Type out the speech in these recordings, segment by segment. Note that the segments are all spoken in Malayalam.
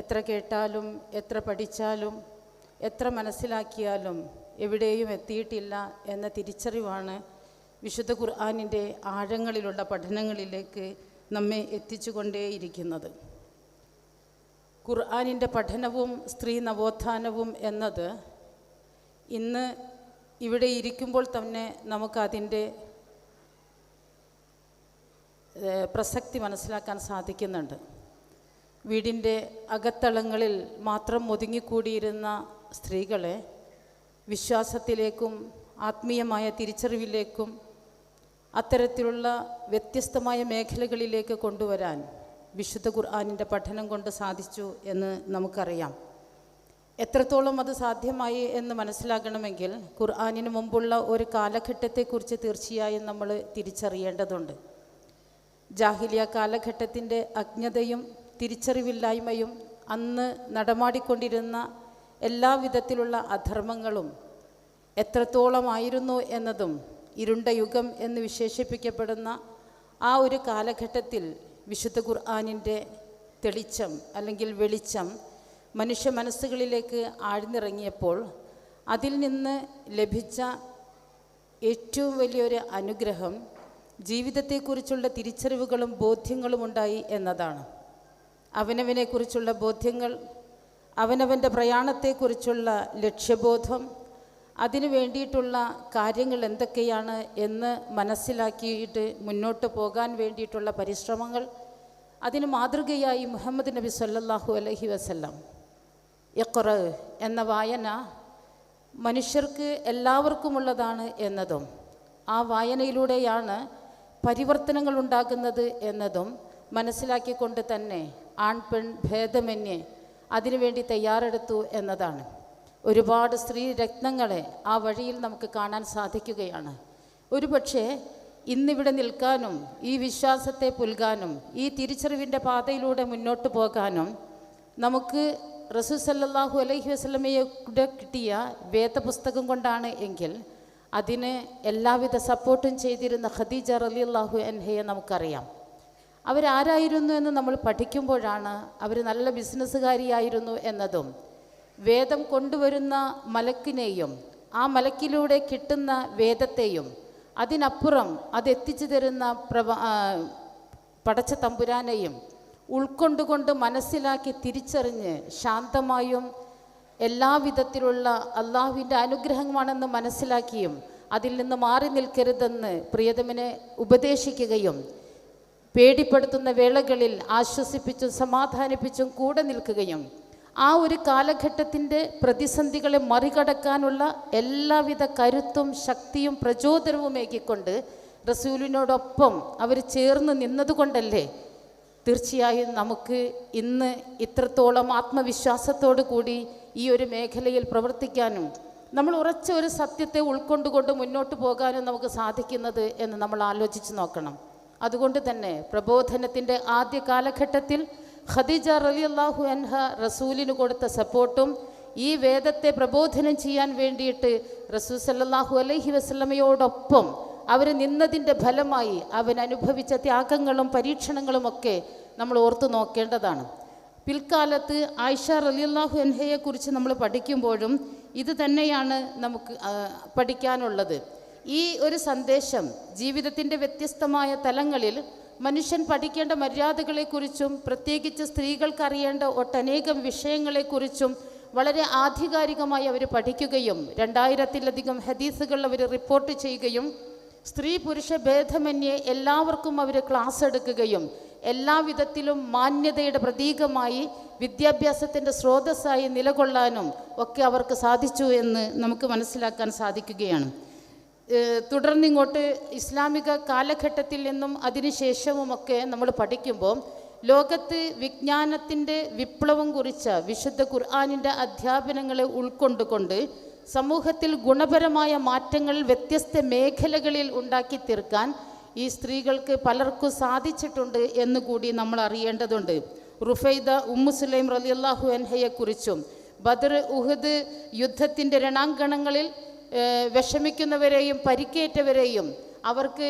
എത്ര കേട്ടാലും എത്ര പഠിച്ചാലും എത്ര മനസ്സിലാക്കിയാലും എവിടെയും എത്തിയിട്ടില്ല എന്ന തിരിച്ചറിവാണ് വിശുദ്ധ ഖുർആാനിന്റെ ആഴങ്ങളിലുള്ള പഠനങ്ങളിലേക്ക് നമ്മെ എത്തിച്ചുകൊണ്ടേയിരിക്കുന്നത്. ഖുർആാനിന്റെ പഠനവും സ്ത്രീ നവോത്ഥാനവും എന്നത് ഇന്ന് ഇവിടെ ഇരിക്കുമ്പോൾ തന്നെ നമുക്കതിന്റെ പ്രസക്തി മനസ്സിലാക്കാൻ സാധിക്കുന്നുണ്ട്. വീടിന്റെ അകത്തളങ്ങളിൽ മാത്രം ഒതുങ്ങിക്കൂടിയിരുന്ന സ്ത്രീകളെ വിശ്വാസത്തിലേക്കും ആത്മീയമായ തിരിച്ചറിവിലേക്കും അത്തരത്തിലുള്ള വ്യത്യസ്തമായ മേഖലകളിലേക്ക് കൊണ്ടുവരാൻ വിശുദ്ധ ഖുർആാനിന്റെ പഠനം കൊണ്ട് സാധിച്ചു എന്ന് നമുക്കറിയാം. എത്രത്തോളം അത് സാധ്യമായി എന്ന് മനസ്സിലാക്കണമെങ്കിൽ ഖുർആാനിന് മുമ്പുള്ള ഒരു കാലഘട്ടത്തെക്കുറിച്ച് തീർച്ചയായും നമ്മൾ തിരിച്ചറിയേണ്ടതുണ്ട്. ജാഹിലിയ കാലഘട്ടത്തിന്റെ അജ്ഞതയും തിരിച്ചറിവില്ലായ്മയും അന്ന് നടമാടിക്കൊണ്ടിരുന്ന എല്ലാവിധത്തിലുള്ള അധർമ്മങ്ങളും എത്രത്തോളമായിരുന്നു എന്നതും ഇരുണ്ട യുഗം എന്ന് വിശേഷിപ്പിക്കപ്പെടുന്ന ആ ഒരു കാലഘട്ടത്തിൽ വിശുദ്ധ ഖുർആാനിന്റെ തെളിച്ചം അല്ലെങ്കിൽ വെളിച്ചം മനുഷ്യ മനസ്സുകളിലേക്ക് ആഴ്ന്നിറങ്ങിയപ്പോൾ അതിൽ നിന്ന് ലഭിച്ച ഏറ്റവും വലിയൊരു അനുഗ്രഹം ജീവിതത്തെക്കുറിച്ചുള്ള തിരിച്ചറിവുകളും ബോധ്യങ്ങളും ഉണ്ടായി എന്നതാണ്. അവനവനെക്കുറിച്ചുള്ള ബോധ്യങ്ങൾ അവനവന്റെ പ്രയാണത്തെക്കുറിച്ചുള്ള ലക്ഷ്യബോധം അതിനു വേണ്ടിയിട്ടുള്ള കാര്യങ്ങൾ എന്തൊക്കെയാണ് എന്ന് മനസ്സിലാക്കിയിട്ട് മുന്നോട്ട് പോകാൻ വേണ്ടിയിട്ടുള്ള പരിശ്രമങ്ങൾ അതിന് മാതൃകയായി മുഹമ്മദ് നബി സല്ലാഹു അലഹി വസല്ലം. എക്കുറ എന്ന വായന മനുഷ്യർക്ക് എല്ലാവർക്കുമുള്ളതാണ് എന്നതും ആ വായനയിലൂടെയാണ് പരിവർത്തനങ്ങൾ ഉണ്ടാകുന്നത് എന്നതും മനസ്സിലാക്കിക്കൊണ്ട് തന്നെ ആൺ പെൺ ഭേദമന്യേ അതിനുവേണ്ടി തയ്യാറെടുത്തു എന്നതാണ്. ഒരുപാട് സ്ത്രീ രത്നങ്ങളെ ആ വഴിയിൽ നമുക്ക് കാണാൻ സാധിക്കുകയാണ്. ഒരുപക്ഷെ ഇന്നിവിടെ നിൽക്കാനും ഈ വിശ്വാസത്തെ പുൽകാനും ഈ തിരിച്ചറിവിന്റെ പാതയിലൂടെ മുന്നോട്ട് പോകാനും നമുക്ക് റസൂൽ സല്ലല്ലാഹു അലൈഹി കൂടെ കിട്ടിയ വേദപുസ്തകം കൊണ്ടാണ് എങ്കിൽ അതിന് എല്ലാവിധ സപ്പോർട്ടും ചെയ്തിരുന്ന ഖദീജ അള്ളാഹു അൻഹയെ നമുക്കറിയാം. അവരാരായിരുന്നു എന്ന് നമ്മൾ പഠിക്കുമ്പോഴാണ് അവർ നല്ല ബിസിനസ്സുകാരിയായിരുന്നു എന്നതും. വേദം കൊണ്ടുവരുന്ന മലക്കിനെയും ആ മലക്കിലൂടെ കിട്ടുന്ന വേദത്തെയും അതിനപ്പുറം അതെത്തിച്ചു തരുന്ന പ്രഭ പടച്ച തമ്പുരാനെയും ഉൾക്കൊണ്ടുകൊണ്ട് മനസ്സിലാക്കി തിരിച്ചറിഞ്ഞ് ശാന്തമായും എല്ലാവിധത്തിലുള്ള അള്ളാഹുവിന്റെ അനുഗ്രഹമാണെന്ന് മനസ്സിലാക്കിയും അതിൽ നിന്ന് മാറി നിൽക്കരുതെന്ന് പ്രിയതമിനെ ഉപദേശിക്കുകയും പേടിപ്പെടുത്തുന്ന വേളകളിൽ ആശ്വസിപ്പിച്ചും സമാധാനിപ്പിച്ചും കൂടെ നിൽക്കുകയും ആ ഒരു കാലഘട്ടത്തിന്റെ പ്രതിസന്ധികളെ മറികടക്കാനുള്ള എല്ലാവിധ കരുത്തും ശക്തിയും പ്രചോദനവും ഏകിക്കൊണ്ട് റസൂലിനോടൊപ്പം അവർ ചേർന്ന് നിന്നതുകൊണ്ടല്ലേ? തീർച്ചയായും നമുക്ക് ഇന്ന് ഇത്രത്തോളം ആത്മവിശ്വാസത്തോടു കൂടി ഈ ഒരു മേഖലയിൽ പ്രവർത്തിക്കാനും നമ്മൾ ഉറച്ച ഒരു സത്യത്തെ ഉൾക്കൊണ്ടുകൊണ്ട് മുന്നോട്ട് പോകാനും നമുക്ക് സാധിക്കുന്നത് എന്ന് നമ്മൾ ആലോചിച്ച് നോക്കണം. അതുകൊണ്ട് തന്നെ പ്രബോധനത്തിന്റെ ആദ്യ കാലഘട്ടത്തിൽ ഖദീജ റളിയല്ലാഹു അൻഹ റസൂലിന് കൊടുത്ത സപ്പോർട്ടും ഈ വേദത്തെ പ്രബോധനം ചെയ്യാൻ വേണ്ടിയിട്ട് റസൂൽ സല്ലാഹു അലൈഹി വസ്ലമയോടൊപ്പം അവർ നിന്നതിന്റെ ഫലമായി അവൻ അനുഭവിച്ച ത്യാഗങ്ങളും പരീക്ഷണങ്ങളും ഒക്കെ നമ്മൾ ഓർത്തു നോക്കേണ്ടതാണ്. പിൽക്കാലത്ത് ആയിഷ റലിയല്ലാഹു അൻഹയെക്കുറിച്ച് നമ്മൾ പഠിക്കുമ്പോഴും ഇത് തന്നെയാണ് നമുക്ക് പഠിക്കാനുള്ളത്. ഈ ഒരു സന്ദേശം ജീവിതത്തിന്റെ വ്യത്യസ്തമായ തലങ്ങളിൽ മനുഷ്യൻ പഠിക്കേണ്ട മര്യാദകളെക്കുറിച്ചും പ്രത്യേകിച്ച് സ്ത്രീകൾക്ക് അറിയേണ്ട ഒട്ടനേകം വിഷയങ്ങളെക്കുറിച്ചും വളരെ ആധികാരികമായി അവർ പഠിക്കുകയും രണ്ടായിരത്തിലധികം ഹദീസുകൾ അവർ റിപ്പോർട്ട് ചെയ്യുകയും സ്ത്രീ പുരുഷ ഭേദമന്യേ എല്ലാവർക്കും അവർ ക്ലാസ് എടുക്കുകയും എല്ലാവിധത്തിലും മാന്യതയുടെ പ്രതീകമായി വിദ്യാഭ്യാസത്തിന്റെ സ്രോതസ്സായി നിലകൊള്ളാനും ഒക്കെ അവർക്ക് സാധിച്ചു എന്ന് നമുക്ക് മനസ്സിലാക്കാൻ സാധിക്കുകയാണ്. തുടർന്നിങ്ങോട്ട് ഇസ്ലാമിക കാലഘട്ടത്തിൽ നിന്നും അതിനുശേഷവുമൊക്കെ നമ്മൾ പഠിക്കുമ്പോൾ ലോകത്ത് വിജ്ഞാനത്തിന്റെ വിപ്ലവം കുറിച്ച വിശുദ്ധ ഖുർആാനിന്റെ അധ്യാപനങ്ങളെ ഉൾക്കൊണ്ടുകൊണ്ട് സമൂഹത്തിൽ ഗുണപരമായ മാറ്റങ്ങൾ വ്യത്യസ്ത മേഖലകളിൽ ഉണ്ടാക്കി തീർക്കാൻ ഈ സ്ത്രീകൾക്ക് പലർക്കും സാധിച്ചിട്ടുണ്ട് എന്ന് കൂടി നമ്മൾ അറിയേണ്ടതുണ്ട്. റുഫൈദ ഉമ്മുസുലൈം റലിയല്ലാഹു അൻഹയെക്കുറിച്ചും ബദർ ഉഹദ് യുദ്ധത്തിന്റെ രണാങ്കണങ്ങളിൽ വിഷമിക്കുന്നവരെയും പരിക്കേറ്റവരെയും അവർക്ക്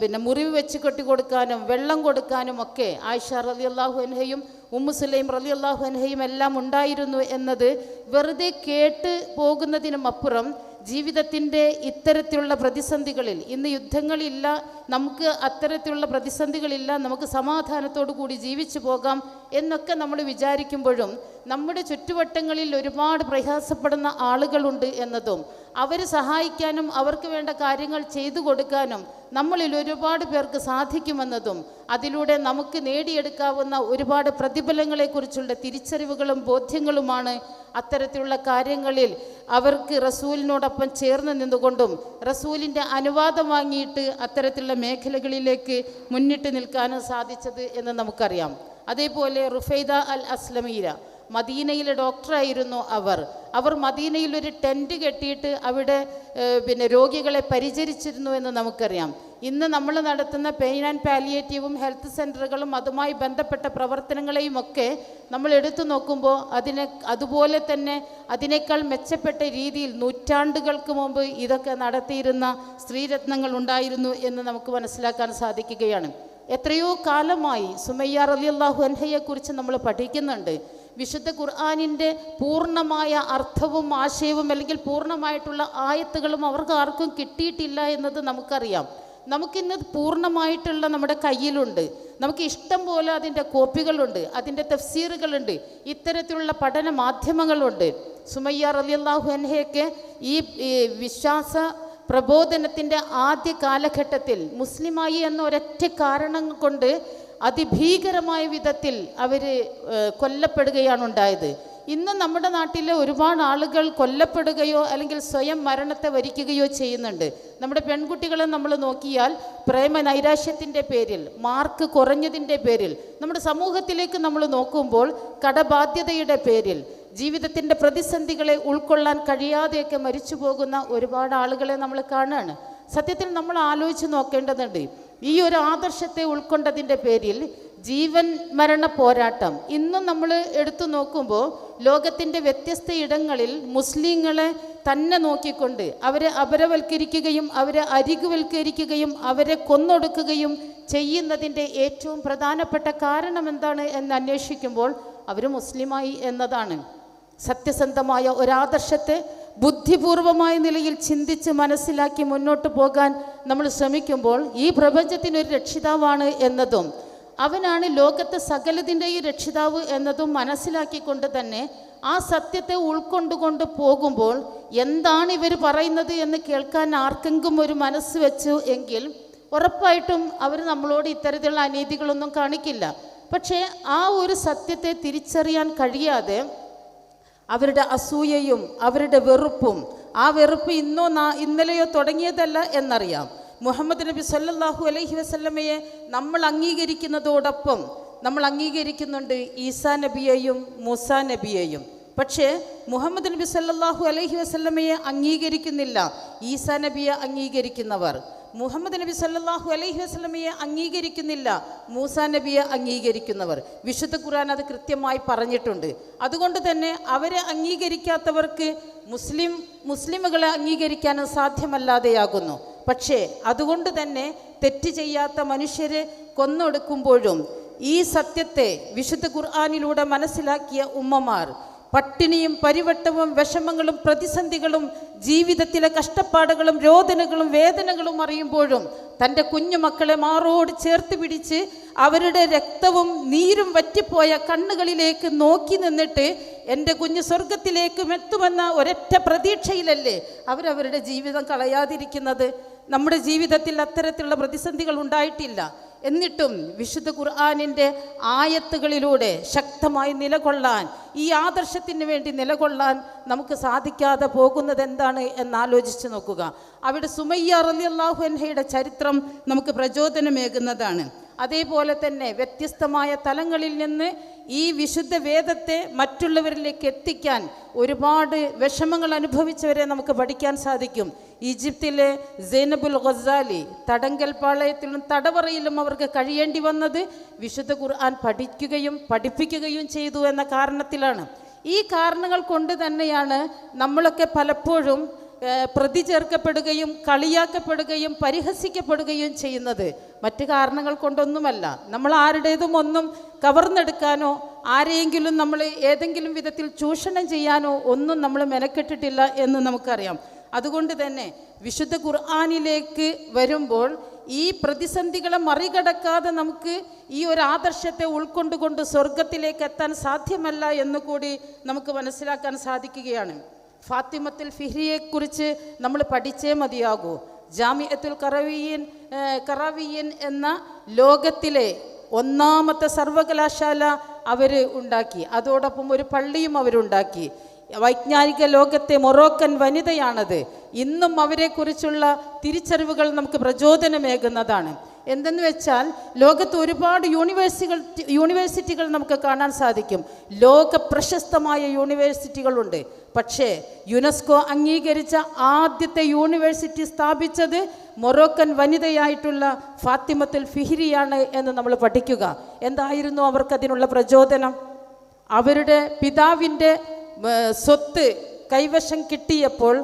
പിന്നെ മുറിവ് വെച്ച് കെട്ടി കൊടുക്കാനും വെള്ളം കൊടുക്കാനും ഒക്കെ ആയിഷ റലി അള്ളാഹു അൻഹയും ഉമ്മു സുലൈം റലി അള്ളാഹു അൻഹയും എല്ലാം ഉണ്ടായിരുന്നു എന്നത് വെറുതെ കേട്ട് പോകുന്നതിനും അപ്പുറം ജീവിതത്തിന്റെ ഇത്തരത്തിലുള്ള പ്രതിസന്ധികളിൽ ഇന്ന് യുദ്ധങ്ങളില്ല നമുക്ക് അത്തരത്തിലുള്ള പ്രതിസന്ധികളില്ല നമുക്ക് സമാധാനത്തോടു കൂടി ജീവിച്ചു പോകാം എന്നൊക്കെ നമ്മൾ വിചാരിക്കുമ്പോഴും നമ്മുടെ ചുറ്റുവട്ടങ്ങളിൽ ഒരുപാട് പ്രയാസപ്പെടുന്ന ആളുകളുണ്ട് എന്നതും അവർ സഹായിക്കാനും അവർക്ക് വേണ്ട കാര്യങ്ങൾ ചെയ്തു കൊടുക്കാനും നമ്മളിൽ ഒരുപാട് പേർക്ക് സാധിക്കുമെന്നതും അതിലൂടെ നമുക്ക് നേടിയെടുക്കാവുന്ന ഒരുപാട് പ്രതിഫലങ്ങളെക്കുറിച്ചുള്ള തിരിച്ചറിവുകളും ബോധ്യങ്ങളുമാണ് അത്തരത്തിലുള്ള കാര്യങ്ങളിൽ അവർക്ക് റസൂലിനോടൊപ്പം ചേർന്ന് നിന്നുകൊണ്ടും റസൂലിന്റെ അനുവാദം വാങ്ങിയിട്ട് അത്തരത്തിലുള്ള മേഖലകളിലേക്ക് മുന്നിട്ട് നിൽക്കാനും സാധിച്ചത് എന്ന് നമുക്കറിയാം. അതേപോലെ റുഫൈദ അൽ അസ്ലമീര മദീനയിലെ ഡോക്ടറായിരുന്നു അവർ. അവർ മദീനയിൽ ഒരു ടെന്റ് കെട്ടിയിട്ട് അവിടെ പിന്നെ രോഗികളെ പരിചരിച്ചിരുന്നു എന്ന് നമുക്കറിയാം. ഇന്ന് നമ്മൾ നടത്തുന്ന പെയിൻ ആൻഡ് പാലിയേറ്റീവും ഹെൽത്ത് സെന്ററുകളും അതുമായി ബന്ധപ്പെട്ട പ്രവർത്തനങ്ങളെയും ഒക്കെ നമ്മൾ എടുത്തു നോക്കുമ്പോൾ അതിനെ അതുപോലെ തന്നെ അതിനേക്കാൾ മെച്ചപ്പെട്ട രീതിയിൽ നൂറ്റാണ്ടുകൾക്ക് മുമ്പ് ഇതൊക്കെ നടത്തിയിരുന്ന സ്ത്രീരത്നങ്ങൾ ഉണ്ടായിരുന്നു എന്ന് നമുക്ക് മനസ്സിലാക്കാൻ സാധിക്കുകയാണ്. എത്രയോ കാലമായി സുമയ്യ അള്ളാഹു അൻഹയെക്കുറിച്ച് നമ്മൾ പഠിക്കുന്നുണ്ട്. വിശുദ്ധ ഖുർആാനിന്റെ പൂർണമായ അർത്ഥവും ആശയവും അല്ലെങ്കിൽ പൂർണമായിട്ടുള്ള ആയത്തുകളും അവർക്ക് ആർക്കും കിട്ടിയിട്ടില്ല എന്നത് നമുക്കറിയാം. നമുക്കിന്ന് പൂർണമായിട്ടുള്ള നമ്മുടെ കയ്യിലുണ്ട്. നമുക്ക് ഇഷ്ടം പോലെ അതിന്റെ കോപ്പികളുണ്ട് അതിന്റെ തഫ്സീറുകളുണ്ട് ഇത്തരത്തിലുള്ള പഠന മാധ്യമങ്ങളുണ്ട്. സുമയ്യ റലിയല്ലാഹു അൻഹയൊക്കെ ഈ വിശ്വാസ പ്രബോധനത്തിന്റെ ആദ്യ കാലഘട്ടത്തിൽ മുസ്ലിമായി എന്ന ഒരൊറ്റ കാരണം കൊണ്ട് അതിഭീകരമായ വിധത്തിൽ അവർ കൊല്ലപ്പെടുകയാണ് ഉണ്ടായത്. ഇന്ന് നമ്മുടെ നാട്ടിലെ ഒരുപാട് ആളുകൾ കൊല്ലപ്പെടുകയോ അല്ലെങ്കിൽ സ്വയം മരണത്തെ വരിക്കുകയോ ചെയ്യുന്നുണ്ട്. നമ്മുടെ പെൺകുട്ടികളെ നമ്മൾ നോക്കിയാൽ പ്രേമ നൈരാശ്യത്തിന്റെ പേരിൽ മാർക്ക് കുറഞ്ഞതിന്റെ പേരിൽ നമ്മുടെ സമൂഹത്തിലേക്ക് നമ്മൾ നോക്കുമ്പോൾ കടബാധ്യതയുടെ പേരിൽ ജീവിതത്തിന്റെ പ്രതിസന്ധികളെ ഉൾക്കൊള്ളാൻ കഴിയാതെയൊക്കെ മരിച്ചു പോകുന്ന ഒരുപാട് ആളുകളെ നമ്മൾ കാണുകയാണ് സത്യത്തിൽ നമ്മൾ ആലോചിച്ച് നോക്കേണ്ടതുണ്ട് ഈ ഒരു ആദർശത്തെ ഉൾക്കൊണ്ടതിന്റെ പേരിൽ ജീവൻ മരണ പോരാട്ടം. ഇന്നും നമ്മൾ എടുത്തു നോക്കുമ്പോൾ ലോകത്തിന്റെ വ്യത്യസ്ത ഇടങ്ങളിൽ മുസ്ലിങ്ങളെ തന്നെ നോക്കിക്കൊണ്ട് അവരെ അപരവൽക്കരിക്കുകയും അവരെ അരികുവൽക്കരിക്കുകയും അവരെ കൊന്നൊടുക്കുകയും ചെയ്യുന്നതിന്റെ ഏറ്റവും പ്രധാനപ്പെട്ട കാരണം എന്താണ് എന്ന് അന്വേഷിക്കുമ്പോൾ അവർ മുസ്ലിമായി എന്നതാണ്. സത്യസന്ധമായ ഒരാദർശത്തെ ബുദ്ധിപൂർവമായ നിലയിൽ ചിന്തിച്ച് മനസ്സിലാക്കി മുന്നോട്ട് പോകാൻ നമ്മൾ ശ്രമിക്കുമ്പോൾ ഈ പ്രപഞ്ചത്തിനൊരു രക്ഷിതാവാണ് എന്നതും അവനാണ് ലോകത്തെ സകലതിന്റെയും രക്ഷിതാവ് എന്നതും മനസ്സിലാക്കിക്കൊണ്ട് തന്നെ ആ സത്യത്തെ ഉൾക്കൊണ്ടുകൊണ്ട് പോകുമ്പോൾ എന്താണ് ഇവർ പറയുന്നത് എന്ന് കേൾക്കാൻ ആർക്കെങ്കിലും ഒരു മനസ്സ് വെച്ചു എങ്കിൽ ഉറപ്പായിട്ടും അവർ നമ്മളോട് ഇത്തരത്തിലുള്ള അനീതികളൊന്നും കാണിക്കില്ല. പക്ഷേ ആ ഒരു സത്യത്തെ തിരിച്ചറിയാൻ കഴിയാതെ അവരുടെ അസൂയയും അവരുടെ വെറുപ്പും ആ വെറുപ്പ് ഇന്നോ നാ ഇന്നലെയോ തുടങ്ങിയതല്ല എന്നറിയാം. മുഹമ്മദ് നബി സല്ലാഹു അലൈഹി വസല്ലമയെ നമ്മൾ അംഗീകരിക്കുന്നതോടൊപ്പം നമ്മൾ അംഗീകരിക്കുന്നുണ്ട് ഈസാ നബിയെയും മൂസാ നബിയെയും. പക്ഷേ മുഹമ്മദ് നബി സല്ലാഹു അലൈഹി വസല്ലമയെ അംഗീകരിക്കുന്നില്ല ഈസാ നബിയെ അംഗീകരിക്കുന്നവർ. മുഹമ്മദ് നബി സല്ലാഹു അലൈഹി വസല്ലമയെ അംഗീകരിക്കുന്നില്ല. മൂസാ നബിയെ അംഗീകരിക്കുന്നവർ. വിശുദ്ധ ഖുർആൻ അത് കൃത്യമായി പറഞ്ഞിട്ടുണ്ട്. അതുകൊണ്ട് തന്നെ അവരെ അംഗീകരിക്കാത്തവർക്ക് മുസ്ലിം മുസ്ലിമുകളെ അംഗീകരിക്കാനും സാധ്യമല്ലാതെയാകുന്നു. പക്ഷേ അതുകൊണ്ട് തന്നെ തെറ്റ് ചെയ്യാത്ത മനുഷ്യരെ കൊന്നൊടുക്കുമ്പോഴും ഈ സത്യത്തെ വിശുദ്ധ ഖുർആാനിലൂടെ മനസ്സിലാക്കിയ ഉമ്മമാർ പട്ടിണിയും പരിവട്ടവും വിഷമങ്ങളും പ്രതിസന്ധികളും ജീവിതത്തിലെ കഷ്ടപ്പാടുകളും രോദനകളും വേദനകളും അറിയുമ്പോഴും തന്റെ കുഞ്ഞുമക്കളെ മാറോട് ചേർത്ത് പിടിച്ച് അവരുടെ രക്തവും നീരും വറ്റിപ്പോയ കണ്ണുകളിലേക്ക് നോക്കി നിന്നിട്ട് എന്റെ കുഞ്ഞ് സ്വർഗത്തിലേക്ക് എത്തുമെന്ന ഒരൊറ്റ പ്രതീക്ഷയിലല്ലേ അവരവരുടെ ജീവിതം കളയാതിരിക്കുന്നത്? നമ്മുടെ ജീവിതത്തിൽ അത്തരത്തിലുള്ള പ്രതിസന്ധികൾ ഉണ്ടായിട്ടില്ല. എന്നിട്ടും വിശുദ്ധ ഖുർആാനിന്റെ ആയത്തുകളിലൂടെ ശക്തമായി നിലകൊള്ളാൻ ഈ ആദർശത്തിന് വേണ്ടി നിലകൊള്ളാൻ നമുക്ക് സാധിക്കാതെ പോകുന്നത് എന്താണ് എന്നാലോചിച്ച് നോക്കുക. അവിടെ സുമയ്യ റലിയല്ലാഹു അൻഹയുടെ ചരിത്രം നമുക്ക് പ്രചോദനമേകുന്നതാണ്. അതേപോലെ തന്നെ വ്യത്യസ്തമായ തലങ്ങളിൽ നിന്ന് ഈ വിശുദ്ധ വേദത്തെ മറ്റുള്ളവരിലേക്ക് എത്തിക്കാൻ ഒരുപാട് വിഷമങ്ങൾ അനുഭവിച്ചവരെ നമുക്ക് പഠിക്കാൻ സാധിക്കും. ഈജിപ്തിലെ സൈനബുൽ ഗസാലി തടങ്കൽ പാളയത്തിലും തടവറയിലും അവർക്ക് കഴിയേണ്ടി വന്നത് വിശുദ്ധ ഖുർആൻ പഠിക്കുകയും പഠിപ്പിക്കുകയും ചെയ്തു എന്ന കാരണത്തിലാണ്. ഈ കാരണങ്ങൾ കൊണ്ട് തന്നെയാണ് നമ്മളൊക്കെ പലപ്പോഴും പ്രതി ചേർക്കപ്പെടുകയും കളിയാക്കപ്പെടുകയും പരിഹസിക്കപ്പെടുകയും ചെയ്യുന്നത് മറ്റ് കാരണങ്ങൾ കൊണ്ടൊന്നുമല്ല. നമ്മൾ ആരുടേതും ഒന്നും കവർന്നെടുക്കാനോ ആരെയെങ്കിലും നമ്മൾ ഏതെങ്കിലും വിധത്തിൽ ചൂഷണം ചെയ്യാനോ ഒന്നും നമ്മൾ മെനക്കെട്ടിട്ടില്ല എന്ന് നമുക്കറിയാം. അതുകൊണ്ട് തന്നെ വിശുദ്ധ ഖുർആാനിലേക്ക് വരുമ്പോൾ ഈ പ്രതിസന്ധികളെ മറികടക്കാതെ നമുക്ക് ഈ ഒരു ആദർശത്തെ ഉൾക്കൊണ്ടുകൊണ്ട് സ്വർഗത്തിലേക്ക് എത്താൻ സാധ്യമല്ല എന്നുകൂടി നമുക്ക് മനസ്സിലാക്കാൻ സാധിക്കുകയാണ്. ഫാത്തിമത്തുൽ ഫിഹ്രിയെക്കുറിച്ച് നമ്മൾ പഠിച്ചേ മതിയാകൂ. ജാമിയത്തുൽ കറവിയൻ കറവിയൻ എന്ന ലോകത്തിലെ ഒന്നാമത്തെ സർവകലാശാല അവർ ഉണ്ടാക്കി. അതോടൊപ്പം ഒരു പള്ളിയും അവരുണ്ടാക്കി വൈജ്ഞാനിക ലോകത്തെ മൊറോക്കൻ വനിതയാണത്. ഇന്നും അവരെക്കുറിച്ചുള്ള തിരിച്ചറിവുകൾ നമുക്ക് പ്രചോദനമേകുന്നതാണ്. എന്തെന്ന് വെച്ചാൽ ലോകത്ത് ഒരുപാട് യൂണിവേഴ്സികൾ യൂണിവേഴ്സിറ്റികൾ നമുക്ക് കാണാൻ സാധിക്കും. ലോക പ്രശസ്തമായ യൂണിവേഴ്സിറ്റികളുണ്ട്. പക്ഷേ യുനെസ്കോ അംഗീകരിച്ച ആദ്യത്തെ യൂണിവേഴ്സിറ്റി സ്ഥാപിച്ചത് മൊറോക്കൻ വനിതയായിട്ടുള്ള ഫാത്തിമത്തുൽ ഫിഹിരിയാണ് എന്ന് നമ്മൾ പഠിക്കുക. എന്തായിരുന്നു അവർക്കതിനുള്ള പ്രചോദനം? അവരുടെ പിതാവിന്റെ സ്വത്ത് കൈവശം കിട്ടിയപ്പോൾ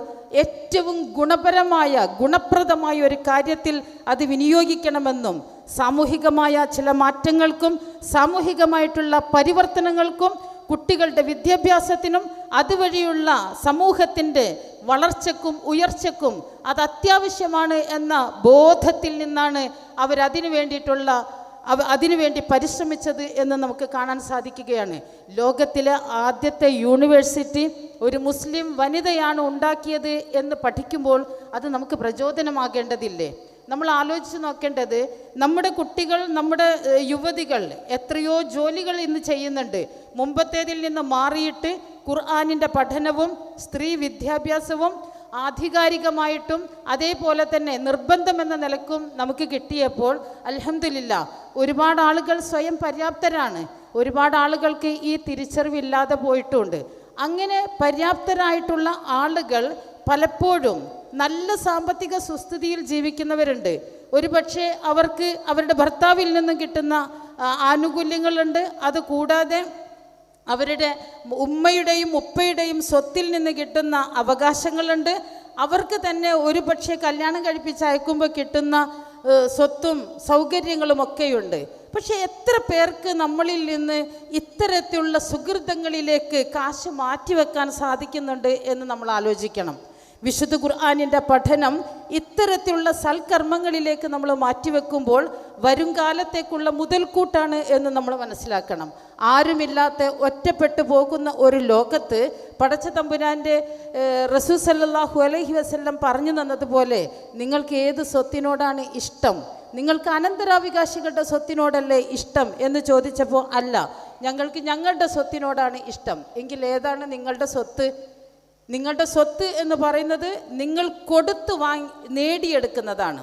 ഏറ്റവും ഗുണപരമായ ഗുണപ്രദമായ ഒരു കാര്യത്തിൽ അത് വിനിയോഗിക്കണമെന്നും സാമൂഹികമായ ചില മാറ്റങ്ങൾക്കും സാമൂഹികമായിട്ടുള്ള പരിവർത്തനങ്ങൾക്കും കുട്ടികളുടെ വിദ്യാഭ്യാസത്തിനും അതുവഴിയുള്ള സമൂഹത്തിന്റെ വളർച്ചക്കും ഉയർച്ചക്കും അത് അത്യാവശ്യമാണ് എന്ന ബോധത്തിൽ നിന്നാണ് അവരതിനു വേണ്ടിയിട്ടുള്ള അവ അതിനുവേണ്ടി പരിശ്രമിച്ചത് എന്ന് നമുക്ക് കാണാൻ സാധിക്കുകയാണ്. ലോകത്തിലെ ആദ്യത്തെ യൂണിവേഴ്സിറ്റി ഒരു മുസ്ലിം വനിതയാണ് ഉണ്ടാക്കിയത് എന്ന് പഠിക്കുമ്പോൾ അത് നമുക്ക് പ്രചോദനമാകേണ്ടതില്ലേ? നമ്മൾ ആലോചിച്ച് നോക്കേണ്ടത് നമ്മുടെ കുട്ടികൾ നമ്മുടെ യുവതികൾ എത്രയോ ജോലികൾ ഇന്ന് ചെയ്യുന്നുണ്ട്. മുമ്പത്തേതിൽ നിന്ന് മാറിയിട്ട് ഖുർആാനിന്റെ പഠനവും സ്ത്രീ വിദ്യാഭ്യാസവും ആധികാരികമായിട്ടും അതേപോലെ തന്നെ നിർബന്ധം എന്ന നിലക്കും നമുക്ക് കിട്ടിയപ്പോൾ അലഹമില്ല ഒരുപാട് ആളുകൾ സ്വയം പര്യാപ്തരാണ്. ഒരുപാട് ആളുകൾക്ക് ഈ തിരിച്ചറിവില്ലാതെ പോയിട്ടുണ്ട്. അങ്ങനെ പര്യാപ്തരായിട്ടുള്ള ആളുകൾ പലപ്പോഴും നല്ല സാമ്പത്തിക സുസ്ഥിതിയിൽ ജീവിക്കുന്നവരുണ്ട്. ഒരുപക്ഷെ അവർക്ക് അവരുടെ ഭർത്താവിൽ നിന്നും കിട്ടുന്ന ആനുകൂല്യങ്ങളുണ്ട്. അത് കൂടാതെ അവരുടെ ഉമ്മയുടെയും ഉപ്പയുടെയും സ്വത്തിൽ നിന്ന് കിട്ടുന്ന അവകാശങ്ങളുണ്ട്. അവർക്ക് തന്നെ ഒരു പക്ഷേ കല്യാണം കഴിപ്പിച്ച് അയക്കുമ്പോൾ കിട്ടുന്ന സ്വത്തും സൗകര്യങ്ങളും ഒക്കെയുണ്ട്. പക്ഷേ എത്ര പേർക്ക് നമ്മളിൽ നിന്ന് ഇത്തരത്തിലുള്ള സുഹൃതങ്ങളിലേക്ക് കാശ് മാറ്റിവെക്കാൻ സാധിക്കുന്നുണ്ട് എന്ന് നമ്മൾ ആലോചിക്കണം. വിശുദ്ധ ഖുർആാനിന്റെ പഠനം ഇത്തരത്തിലുള്ള സൽക്കർമ്മങ്ങളിലേക്ക് നമ്മൾ മാറ്റിവെക്കുമ്പോൾ വരും കാലത്തേക്കുള്ള മുതൽക്കൂട്ടാണ് എന്ന് നമ്മൾ മനസ്സിലാക്കണം. ആരുമില്ലാത്ത ഒറ്റപ്പെട്ടു പോകുന്ന ഒരു ലോകത്ത് പടച്ച തമ്പുരാന്റെ റസൂ സല്ലാഹു അലഹി വസ്ല്ലം പറഞ്ഞു തന്നതുപോലെ നിങ്ങൾക്ക് ഏത് സ്വത്തിനോടാണ് ഇഷ്ടം? നിങ്ങൾക്ക് അനന്തരാവകാശികളുടെ സ്വത്തിനോടല്ലേ ഇഷ്ടം എന്ന് ചോദിച്ചപ്പോൾ അല്ല. ഞങ്ങൾക്ക് ഞങ്ങളുടെ സ്വത്തിനോടാണ് ഇഷ്ടം. എങ്കിൽ ഏതാണ് നിങ്ങളുടെ സ്വത്ത്? നിങ്ങളുടെ സ്വത്ത് എന്ന് പറയുന്നത് നിങ്ങൾ കൊടുത്ത് വാങ്ങി നേടിയെടുക്കുന്നതാണ്.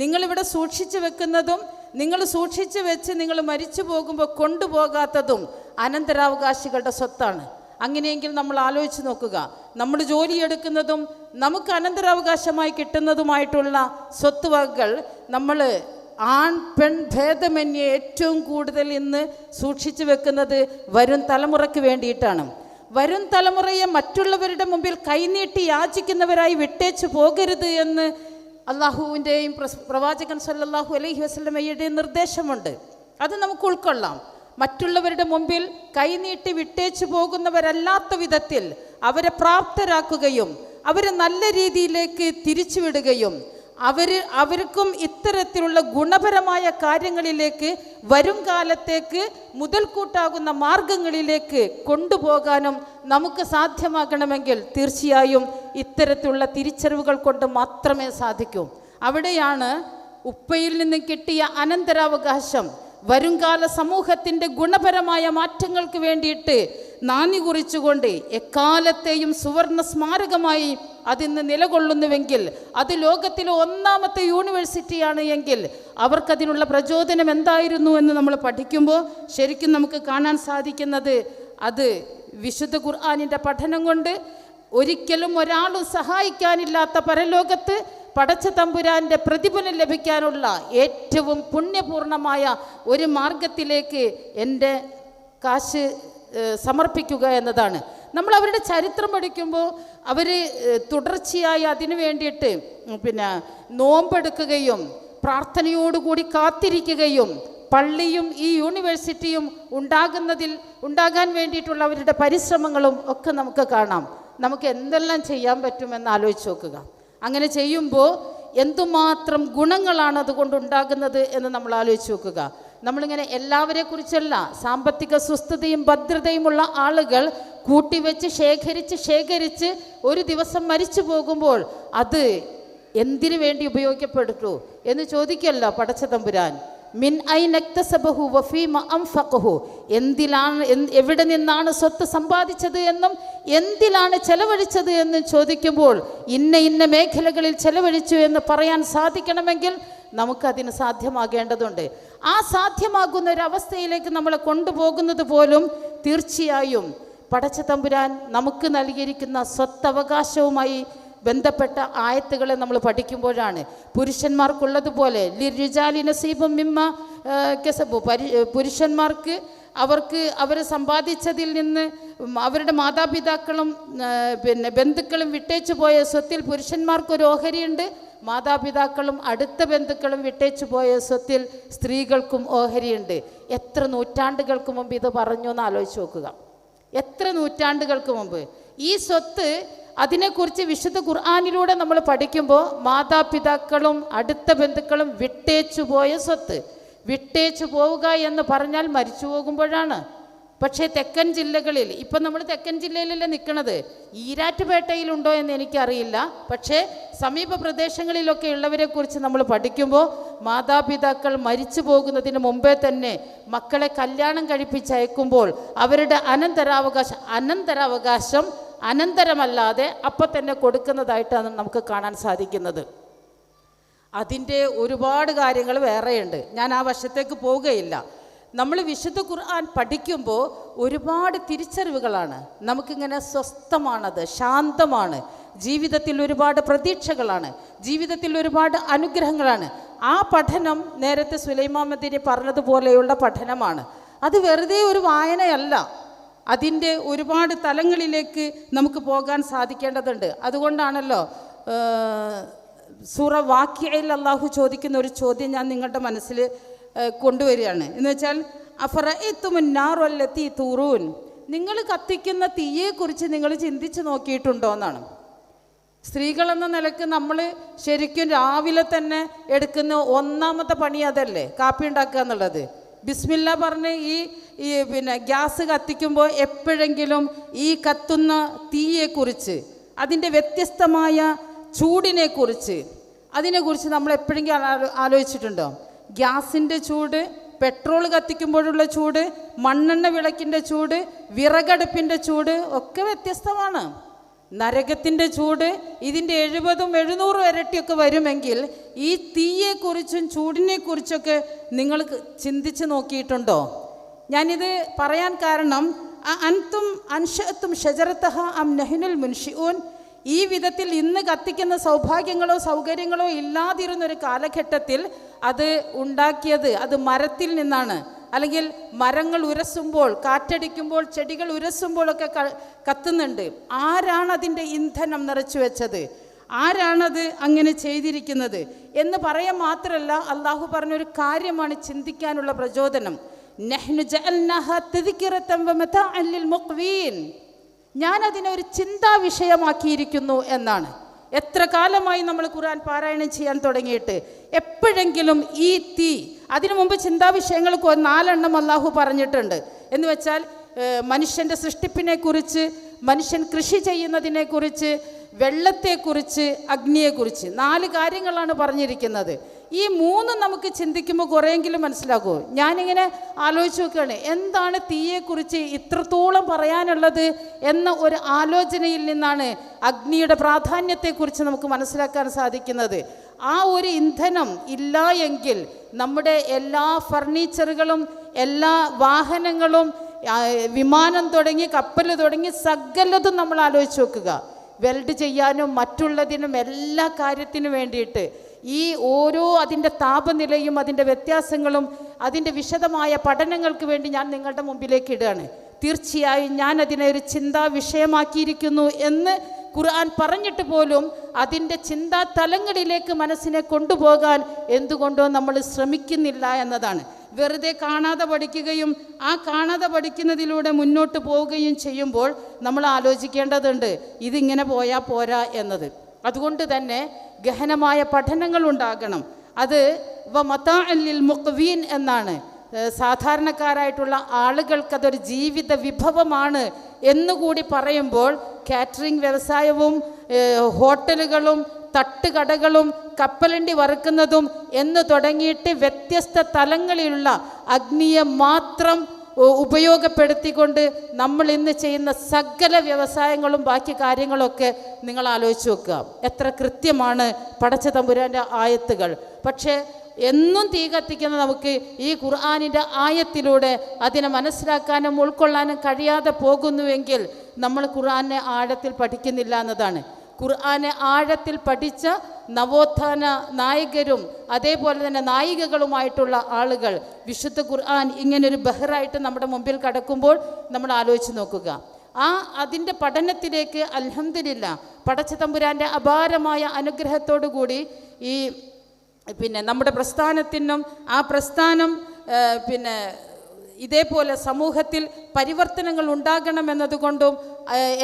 നിങ്ങളിവിടെ സൂക്ഷിച്ചു വെക്കുന്നതും നിങ്ങൾ സൂക്ഷിച്ചു വെച്ച് നിങ്ങൾ മരിച്ചു പോകുമ്പോൾ കൊണ്ടുപോകാത്തതും അനന്തരാവകാശികളുടെ സ്വത്താണ്. അങ്ങനെയെങ്കിൽ നമ്മൾ ആലോചിച്ച് നോക്കുക. നമ്മൾ ജോലിയെടുക്കുന്നതും നമുക്ക് അനന്തരാവകാശമായി കിട്ടുന്നതുമായിട്ടുള്ള സ്വത്തുവകകൾ നമ്മൾ ആൺ പെൺ ഭേദമന്യേ ഏറ്റവും കൂടുതൽ ഇന്ന് സൂക്ഷിച്ചു വെക്കുന്നത് വരും തലമുറയ്ക്ക് വേണ്ടിയിട്ടാണ്. വരും തലമുറയെ മറ്റുള്ളവരുടെ മുമ്പിൽ കൈനീട്ടി യാചിക്കുന്നവരായി വിട്ടേച്ചു പോകരുത് എന്ന് അള്ളാഹുവിന്റെയും പ്രവാചകൻ സല്ലാഹു അലൈഹി വസ്ലമയ്യയുടെയും നിർദ്ദേശമുണ്ട്. അത് നമുക്ക് ഉൾക്കൊള്ളാം. മറ്റുള്ളവരുടെ മുമ്പിൽ കൈനീട്ടി വിട്ടേച്ചു പോകുന്നവരല്ലാത്ത വിധത്തിൽ അവരെ പ്രാപ്തരാക്കുകയും അവരെ നല്ല രീതിയിലേക്ക് തിരിച്ചുവിടുകയും അവർ അവർക്കും ഇത്തരത്തിലുള്ള ഗുണപരമായ കാര്യങ്ങളിലേക്ക് വരും കാലത്തേക്ക് മുതൽക്കൂട്ടാകുന്ന മാർഗങ്ങളിലേക്ക് കൊണ്ടുപോകാനും നമുക്ക് സാധ്യമാകണമെങ്കിൽ തീർച്ചയായും ഇത്തരത്തിലുള്ള തിരിച്ചറിവുകൾ കൊണ്ട് മാത്രമേ സാധിക്കൂ. അവിടെയാണ് ഉപ്പയിൽ നിന്ന് കിട്ടിയ അനന്തരാവകാശം വരുംകാല സമൂഹത്തിന്റെ ഗുണപരമായ മാറ്റങ്ങൾക്ക് വേണ്ടിയിട്ട് നാന്ദി കുറിച്ചുകൊണ്ട് എക്കാലത്തെയും സുവർണ സ്മാരകമായി അതിന്ന് നിലകൊള്ളുന്നുവെങ്കിൽ അത് ലോകത്തിലെ ഒന്നാമത്തെ യൂണിവേഴ്സിറ്റിയാണ് എങ്കിൽ അവർക്കതിനുള്ള പ്രചോദനം എന്തായിരുന്നു എന്ന് നമ്മൾ പഠിക്കുമ്പോൾ ശരിക്കും നമുക്ക് കാണാൻ സാധിക്കുന്നത് അത് വിശുദ്ധ ഖുർആാനിന്റെ പഠനം കൊണ്ട് ഒരിക്കലും ഒരാളും സഹായിക്കാനില്ലാത്ത പരലോകത്ത് പടച്ച തമ്പുരാന്റെ പ്രതിഫലം ലഭിക്കാനുള്ള ഏറ്റവും പുണ്യപൂർണമായ ഒരു മാർഗത്തിലേക്ക് എന്റെ കാശ് സമർപ്പിക്കുക എന്നതാണ്. നമ്മൾ അവരുടെ ചരിത്രം പഠിക്കുമ്പോൾ അവർ തുടർച്ചയായി അതിനു വേണ്ടിയിട്ട് പിന്നെ നോമ്പെടുക്കുകയും പ്രാർത്ഥനയോടുകൂടി കാത്തിരിക്കുകയും പള്ളിയും ഈ യൂണിവേഴ്സിറ്റിയും ഉണ്ടാകുന്നതിൽ ഉണ്ടാകാൻ വേണ്ടിയിട്ടുള്ള അവരുടെ പരിശ്രമങ്ങളും ഒക്കെ നമുക്ക് കാണാം. നമുക്ക് എന്തെല്ലാം ചെയ്യാൻ പറ്റുമെന്ന് ആലോചിച്ച് നോക്കുക. അങ്ങനെ ചെയ്യുമ്പോൾ എന്തുമാത്രം ഗുണങ്ങളാണ് അതുകൊണ്ട് ഉണ്ടാകുന്നത് എന്ന് നമ്മൾ ആലോചിച്ച് നോക്കുക. നമ്മളിങ്ങനെ എല്ലാവരെ കുറിച്ചല്ല സാമ്പത്തിക സുസ്ഥതയും ഭദ്രതയുമുള്ള ആളുകൾ കൂട്ടിവെച്ച് ശേഖരിച്ച് ശേഖരിച്ച് ഒരു ദിവസം മരിച്ചു പോകുമ്പോൾ അത് എന്തിനു വേണ്ടി ഉപയോഗിക്കപ്പെട്ടു എന്ന് ചോദിക്കല്ലോ പടച്ച തമ്പുരാൻ ഐ നക്തസബഹു വഫീമ അംഫഖഹു. എന്തിലാണ് എന്ത് എവിടെ നിന്നാണ് സ്വത്ത് സമ്പാദിച്ചത് എന്നും എന്തിലാണ് ചെലവഴിച്ചത് എന്നും ചോദിക്കുമ്പോൾ ഇന്ന ഇന്ന മേഖലകളിൽ ചെലവഴിച്ചു എന്ന് പറയാൻ സാധിക്കണമെങ്കിൽ നമുക്കതിന് സാധ്യമാകേണ്ടതുണ്ട്. ആ സാധ്യമാകുന്ന ഒരവസ്ഥയിലേക്ക് നമ്മളെ കൊണ്ടുപോകുന്നത് പോലും തീർച്ചയായും പടച്ച തമ്പുരാൻ നമുക്ക് നൽകിയിരിക്കുന്ന സ്വത്തവകാശവുമായി ബന്ധപ്പെട്ട ആയത്തുകളെ നമ്മൾ പഠിക്കുമ്പോഴാണ്. പുരുഷന്മാർക്കുള്ളതുപോലെ ലിരുജാലി നസീബും മിമ്മ കെസബു. പരി പുരുഷന്മാർക്ക് അവർക്ക് അവർ സമ്പാദിച്ചതിൽ നിന്ന് അവരുടെ മാതാപിതാക്കളും പിന്നെ ബന്ധുക്കളും വിട്ടേച്ചു പോയ സ്വത്തിൽ പുരുഷന്മാർക്കൊരു ഓഹരിയുണ്ട്. മാതാപിതാക്കളും അടുത്ത ബന്ധുക്കളും വിട്ടേച്ചു പോയ സ്വത്തിൽ സ്ത്രീകൾക്കും ഓഹരിയുണ്ട്. എത്ര നൂറ്റാണ്ടുകൾക്ക് മുമ്പ് ഇത് പറഞ്ഞു എന്ന് ആലോചിച്ച് നോക്കുക. എത്ര നൂറ്റാണ്ടുകൾക്ക് മുമ്പ്? ഈ സ്വത്ത് അതിനെക്കുറിച്ച് വിശുദ്ധ ഖുർആാനിലൂടെ നമ്മൾ പഠിക്കുമ്പോൾ മാതാപിതാക്കളും അടുത്ത ബന്ധുക്കളും വിട്ടേച്ചു പോയ സ്വത്ത് വിട്ടേച്ചു പോവുക എന്ന് പറഞ്ഞാൽ മരിച്ചു പോകുമ്പോഴാണ്. പക്ഷേ തെക്കൻ ജില്ലകളിൽ ഇപ്പം നമ്മൾ തെക്കൻ ജില്ലയിലല്ലേ നിൽക്കുന്നത് ഈരാറ്റുപേട്ടയിലുണ്ടോ എന്ന് എനിക്കറിയില്ല. പക്ഷേ സമീപ പ്രദേശങ്ങളിലൊക്കെ ഉള്ളവരെ കുറിച്ച് നമ്മൾ പഠിക്കുമ്പോൾ മാതാപിതാക്കൾ മരിച്ചു പോകുന്നതിന് മുമ്പേ തന്നെ മക്കളെ കല്യാണം കഴിപ്പിച്ചയക്കുമ്പോൾ അവരുടെ അനന്തരാവകാശം അനന്തരാവകാശം അനന്തരമല്ലാതെ അപ്പം തന്നെ കൊടുക്കുന്നതായിട്ടാണ് നമുക്ക് കാണാൻ സാധിക്കുന്നത്. അതിന്റെ ഒരുപാട് കാര്യങ്ങൾ വേറെയുണ്ട്. ഞാൻ ആ വശത്തേക്ക് പോവുകയില്ല. നമ്മൾ വിശുദ്ധ ഖുർആൻ പഠിക്കുമ്പോൾ ഒരുപാട് തിരിച്ചറിവുകളാണ്. നമുക്കിങ്ങനെ സ്വസ്ഥമാണത് ശാന്തമാണ്. ജീവിതത്തിൽ ഒരുപാട് പ്രതീക്ഷകളാണ്. ജീവിതത്തിൽ ഒരുപാട് അനുഗ്രഹങ്ങളാണ്. ആ പഠനം നേരത്തെ സുലൈമാമദിനെ പറഞ്ഞതുപോലെയുള്ള പഠനമാണ്. അത് വെറുതെ ഒരു വായനയല്ല. അതിന്റെ ഒരുപാട് തലങ്ങളിലേക്ക് നമുക്ക് പോകാൻ സാധിക്കേണ്ടതുണ്ട്. അതുകൊണ്ടാണല്ലോ സൂറ വാക്യയിൽ അള്ളാഹു ചോദിക്കുന്ന ഒരു ചോദ്യം ഞാൻ നിങ്ങളുടെ മനസ്സിൽ കൊണ്ടുവരികയാണ്. എന്ന് വെച്ചാൽ അഫറത്തുമുന്നാറൊല്ലെത്തി തൂറൂൻ. നിങ്ങൾ കത്തിക്കുന്ന തീയെക്കുറിച്ച് നിങ്ങൾ ചിന്തിച്ച് നോക്കിയിട്ടുണ്ടോ എന്നാണ്. സ്ത്രീകളെന്ന നിലയ്ക്ക് നമ്മൾ ശരിക്കും രാവിലെ തന്നെ എടുക്കുന്ന ഒന്നാമത്തെ പണി അതല്ലേ കാപ്പി ഉണ്ടാക്കുക എന്നുള്ളത്. ബിസ്മില്ല പറഞ്ഞ് ഈ ഈ പിന്നെ ഗ്യാസ് കത്തിക്കുമ്പോൾ എപ്പോഴെങ്കിലും ഈ കത്തുന്ന തീയെക്കുറിച്ച് അതിന്റെ വ്യത്യസ്തമായ ചൂടിനെക്കുറിച്ച് അതിനെക്കുറിച്ച് നമ്മൾ എപ്പോഴെങ്കിലും ആലോ- ആലോചിച്ചിട്ടുണ്ടോ? ഗ്യാസിന്റെ ചൂട് പെട്രോൾ കത്തിക്കുമ്പോഴുള്ള ചൂട് മണ്ണെണ്ണ വിളക്കിന്റെ ചൂട് വിറകടുപ്പിന്റെ ചൂട് ഒക്കെ വ്യത്യസ്തമാണ്. നരകത്തിന്റെ ചൂട് ഇതിന്റെ എഴുപതും എഴുന്നൂറും ഇരട്ടിയൊക്കെ വരുമെങ്കിൽ ഈ തീയെക്കുറിച്ചും ചൂടിനെക്കുറിച്ചൊക്കെ നിങ്ങൾ ചിന്തിച്ച് നോക്കിയിട്ടുണ്ടോ? ഞാനിത് പറയാൻ കാരണം അൻതും അൻഷത്തും ഷജറത്തഹ അം നഹിനുൽ മുൻഷിഊൻ ഈ വിധത്തിൽ ഇന്ന് കത്തിക്കുന്ന സൗഭാഗ്യങ്ങളോ സൗകര്യങ്ങളോ ഇല്ലാതിരുന്നൊരു കാലഘട്ടത്തിൽ അത് ഉണ്ടാക്കിയത് അത് മരത്തിൽ നിന്നാണ്. അല്ലെങ്കിൽ മരങ്ങൾ ഉരസുമ്പോൾ കാറ്റടിക്കുമ്പോൾ ചെടികൾ ഉരസുമ്പോഴൊക്കെ കത്തുന്നുണ്ട്. ആരാണ് അതിന്റെ ഇന്ധനം നിറച്ചു വെച്ചത്? ആരാണത് അങ്ങനെ ചെയ്തിരിക്കുന്നത്? എന്ന് പറയാൻ മാത്രമല്ല അള്ളാഹു പറഞ്ഞൊരു കാര്യമാണ് ചിന്തിക്കാനുള്ള പ്രചോദനം. ഞാൻ അതിനെ ഒരു ചിന്താ വിഷയമാക്കിയിരിക്കുന്നു എന്നാണ്. എത്ര കാലമായി നമ്മൾ ഖുർആൻ പാരായണം ചെയ്യാൻ തുടങ്ങിയിട്ട്? എപ്പോഴെങ്കിലും ഈ തീ അതിനു മുമ്പ് ചിന്താ വിഷയങ്ങൾ നാലെണ്ണം അള്ളാഹു പറഞ്ഞിട്ടുണ്ട്. എന്ന് വെച്ചാൽ മനുഷ്യന്റെ സൃഷ്ടിപ്പിനെക്കുറിച്ച് മനുഷ്യൻ കൃഷി ചെയ്യുന്നതിനെക്കുറിച്ച് വെള്ളത്തെക്കുറിച്ച് അഗ്നിയെക്കുറിച്ച് നാല് കാര്യങ്ങളാണ് പറഞ്ഞിരിക്കുന്നത്. ഈ മൂന്ന് നമുക്ക് ചിന്തിക്കുമ്പോൾ കുറേയെങ്കിലും മനസ്സിലാകുമോ ഞാനിങ്ങനെ ആലോചിച്ച് നോക്കുകയാണ് എന്താണ് തീയെക്കുറിച്ച് ഇത്രത്തോളം പറയാനുള്ളത് എന്ന ഒരു ആലോചനയിൽ നിന്നാണ് അഗ്നിയുടെ പ്രാധാന്യത്തെക്കുറിച്ച് നമുക്ക് മനസ്സിലാക്കാൻ സാധിക്കുന്നത്. ആ ഒരു ഇന്ധനം ഇല്ല എങ്കിൽ നമ്മുടെ എല്ലാ ഫർണിച്ചറുകളും എല്ലാ വാഹനങ്ങളും വിമാനം തുടങ്ങി കപ്പൽ തുടങ്ങി സകലതും നമ്മൾ ആലോചിച്ച് നോക്കുക. വെൽഡ് ചെയ്യാനും മറ്റുള്ളതിനും എല്ലാ കാര്യത്തിനും വേണ്ടിയിട്ട് ഈ ഓരോ അതിന്റെ താപനിലയും അതിന്റെ വ്യത്യാസങ്ങളും അതിന്റെ വിശദമായ പഠനങ്ങൾക്ക് വേണ്ടി ഞാൻ നിങ്ങളുടെ മുമ്പിലേക്ക് ഇടുകയാണ്. തീർച്ചയായും ഞാൻ അതിനെ ഒരു ചിന്താ വിഷയമാക്കിയിരിക്കുന്നു എന്ന് ഖുർആൻ പറഞ്ഞിട്ട് പോലും അതിന്റെ ചിന്താ തലങ്ങളിലേക്ക് മനസ്സിനെ കൊണ്ടുപോകാൻ എന്തുകൊണ്ടോ നമ്മൾ ശ്രമിക്കുന്നില്ല എന്നതാണ്. വെറുതെ കാണാതെ പഠിക്കുകയും ആ കാണാതെ പഠിക്കുന്നതിലൂടെ മുന്നോട്ട് പോവുകയും ചെയ്യുമ്പോൾ നമ്മൾ ആലോചിക്കേണ്ടതുണ്ട് ഇതിങ്ങനെ പോയാൽ പോരാ എന്നത്. അതുകൊണ്ട് തന്നെ ഗഹനമായ പഠനങ്ങൾ ഉണ്ടാകണം. അത് വ മതാ അല്ലിൽ മുഖ്വീൻ എന്നാണ്. സാധാരണക്കാരായിട്ടുള്ള ആളുകൾക്ക് അതൊരു ജീവിത വിഭവമാണ് എന്നുകൂടി പറയുമ്പോൾ കാറ്ററിംഗ് വ്യവസായവും ഹോട്ടലുകളും തട്ടുകടകളും കപ്പലണ്ടി വറുക്കുന്നതും എന്ന് തുടങ്ങിയിട്ട് വ്യത്യസ്ത തലങ്ങളിലുള്ള അഗ്നിയെ മാത്രം ഉപയോഗപ്പെടുത്തിക്കൊണ്ട് നമ്മൾ ഇന്ന് ചെയ്യുന്ന സകല വ്യവസായങ്ങളും ബാക്കി കാര്യങ്ങളൊക്കെ നിങ്ങൾ ആലോചിച്ച് നോക്കുക. എത്ര കൃത്യമാണ് പടച്ച തമ്പുരാന്റെ ആയത്തുകൾ. പക്ഷേ എന്നും തീ കത്തിക്കുന്ന നമുക്ക് ഈ ഖുർആാനിന്റെ ആയത്തിലൂടെ അതിനെ മനസ്സിലാക്കാനും ഉൾക്കൊള്ളാനും കഴിയാതെ പോകുന്നുവെങ്കിൽ നമ്മൾ ഖുർആാനെ ആഴത്തിൽ പഠിക്കുന്നില്ല എന്നതാണ്. ഖുർആാനെ ആഴത്തിൽ പഠിച്ച നവോത്ഥാന നായകരും അതേപോലെ തന്നെ നായികകളുമായിട്ടുള്ള ആളുകൾ വിശുദ്ധ ഖുർആൻ ഇങ്ങനൊരു ബഹ്റായിട്ട് നമ്മുടെ മുമ്പിൽ കടക്കുമ്പോൾ നമ്മൾ ആലോചിച്ച് നോക്കുക. ആ അതിന്റെ പഠനത്തിലേക്ക് അൽഹംദുലില്ല പടച്ച തമ്പുരാന്റെ അപാരമായ അനുഗ്രഹത്തോടു കൂടി ഈ പിന്നെ നമ്മുടെ പ്രസ്ഥാനത്തിനും ആ പ്രസ്ഥാനം പിന്നെ ഇതേപോലെ സമൂഹത്തിൽ പരിവർത്തനങ്ങൾ ഉണ്ടാകണമെന്നതുകൊണ്ടും എന്നതുകൊണ്ടും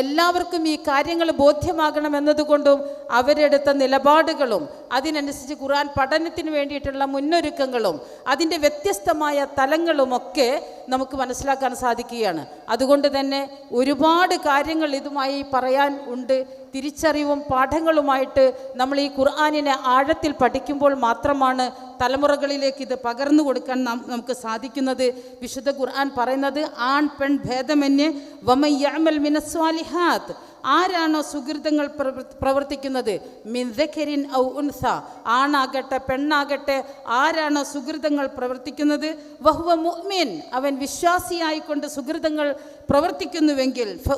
എല്ലാവർക്കും ഈ കാര്യങ്ങൾ ബോധ്യമാകണമെന്നതുകൊണ്ടും അവരെടുത്ത നിലപാടുകളും അതിനനുസരിച്ച് ഖുർആൻ പഠനത്തിന് വേണ്ടിയിട്ടുള്ള മുന്നൊരുക്കങ്ങളും അതിന്റെ വ്യത്യസ്തമായ തലങ്ങളുമൊക്കെ നമുക്ക് മനസ്സിലാക്കാൻ സാധിക്കുകയാണ്. അതുകൊണ്ട് തന്നെ ഒരുപാട് കാര്യങ്ങൾ ഇതുമായി പറയാൻ ഉണ്ട്. തിരിച്ചറിവും പാഠങ്ങളുമായിട്ട് നമ്മൾ ഈ ഖുർആാനിനെ ആഴത്തിൽ പഠിക്കുമ്പോൾ മാത്രമാണ് തലമുറകളിലേക്ക് ഇത് പകർന്നു കൊടുക്കാൻ നാം നമുക്ക് സാധിക്കുന്നത്. വിശുദ്ധ ഖുർആൻ പറയുന്നത് ആൺ പെൺ ഭേദമന്യേ വമയ്യാമൽ മിനസ്വാലിഹാത്ത് ആരാണോ സുഹൃതങ്ങൾ പ്രവർത്തിക്കുന്നത്? മിൻദഖരിൻ ഔ ഉൻസ. ആണാകട്ടെ പെണ്ണാകട്ടെ ആരാണോ സുഹൃതങ്ങൾ പ്രവർത്തിക്കുന്നത്? വഹുവ മുഅ്മിൻ. അവൻ വിശ്വാസിയായിക്കൊണ്ട് സുഹൃതങ്ങൾ പ്രവർത്തിക്കുന്നുവെങ്കിൽ ഫ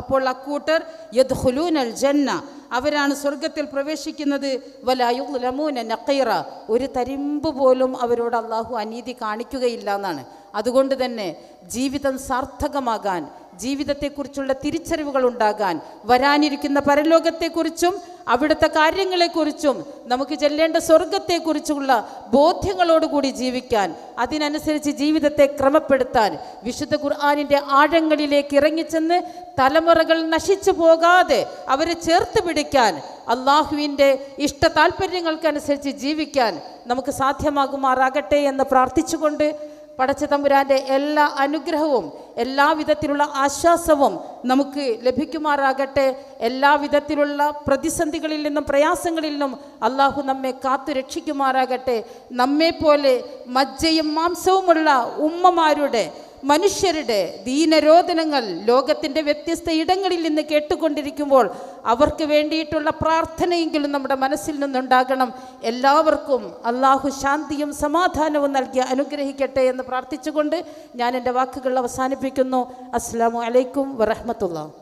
അപ്പോൾ അക്കൂട്ടർ യദ്ഖുലൂനൽ ജന്ന. അവരാണ് സ്വർഗത്തിൽ പ്രവേശിക്കുന്നത്. വലായുലമൂന നക്കീറ ഒരു തരിമ്പ് പോലും അവരോട് അള്ളാഹു അനീതി കാണിക്കുകയില്ല എന്നാണ്. അതുകൊണ്ട് തന്നെ ജീവിതം സാർത്ഥകമാകാൻ ജീവിതത്തെക്കുറിച്ചുള്ള തിരിച്ചറിവുകൾ ഉണ്ടാകാൻ വരാനിരിക്കുന്ന പരലോകത്തെക്കുറിച്ചും അവിടുത്തെ കാര്യങ്ങളെക്കുറിച്ചും നമുക്ക് ചെല്ലേണ്ട സ്വർഗത്തെക്കുറിച്ചുള്ള ബോധ്യങ്ങളോടുകൂടി ജീവിക്കാൻ അതിനനുസരിച്ച് ജീവിതത്തെ ക്രമപ്പെടുത്താൻ വിശുദ്ധ ഖുർആാനിന്റെ ആഴങ്ങളിലേക്ക് ഇറങ്ങിച്ചെന്ന് തലമുറകൾ നശിച്ചു പോകാതെ അവരെ ചേർത്ത് പിടിക്കാൻ അള്ളാഹുവിന്റെ ഇഷ്ട താല്പര്യങ്ങൾക്കനുസരിച്ച് ജീവിക്കാൻ നമുക്ക് സാധ്യമാകുമാറാകട്ടെ എന്ന് പ്രാർത്ഥിച്ചുകൊണ്ട് പടച്ച തമ്പുരാന്റെ എല്ലാ അനുഗ്രഹവും എല്ലാ വിധത്തിലുള്ള ആശ്വാസവും നമുക്ക് ലഭിക്കുമാറാകട്ടെ. എല്ലാ വിധത്തിലുള്ള പ്രതിസന്ധികളിൽ നിന്നും പ്രയാസങ്ങളിൽ നിന്നും അള്ളാഹു നമ്മെ കാത്തു രക്ഷിക്കുമാറാകട്ടെ. നമ്മെപ്പോലെ മജ്ജയും മാംസവുമുള്ള ഉമ്മമാരുടെ മനുഷ്യരുടെ ദീനരോധനങ്ങൾ ലോകത്തിന്റെ വ്യത്യസ്ത ഇടങ്ങളിൽ നിന്ന് കേട്ടുകൊണ്ടിരിക്കുമ്പോൾ അവർക്ക് വേണ്ടിയിട്ടുള്ള പ്രാർത്ഥനയെങ്കിലും നമ്മുടെ മനസ്സിൽ നിന്നുണ്ടാകണം. എല്ലാവർക്കും അള്ളാഹു ശാന്തിയും സമാധാനവും നൽകി അനുഗ്രഹിക്കട്ടെ എന്ന് പ്രാർത്ഥിച്ചുകൊണ്ട് ഞാൻ എന്റെ വാക്കുകൾ അവസാനിപ്പിക്കുന്നു. അസ്സാം വലൈക്കും വറഹമത്തുള്ള